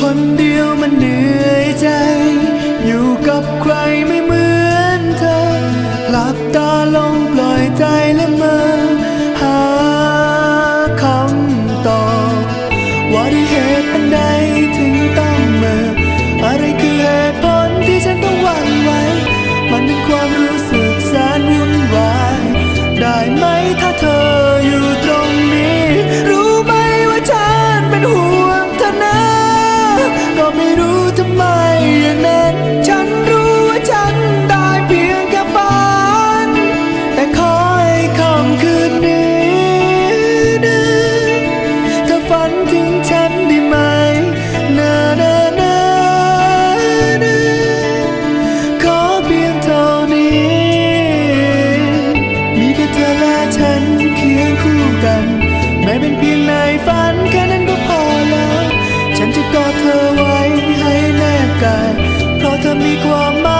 คนเดียวมันเหนื่อยใจ อยู่กับใครไม่เหมือนเธอ หลับตาลงปล่อยใจและเมือหาคำตอบว่าด้วยเหตุอันใดถึงต้องเมื่ออะไรคือเหตุผลที่ฉันต้องหวั่นไหวมันเป็นความรู้สึกแสนวุ่นวาย ได้ไหมถ้าเธอ 做梦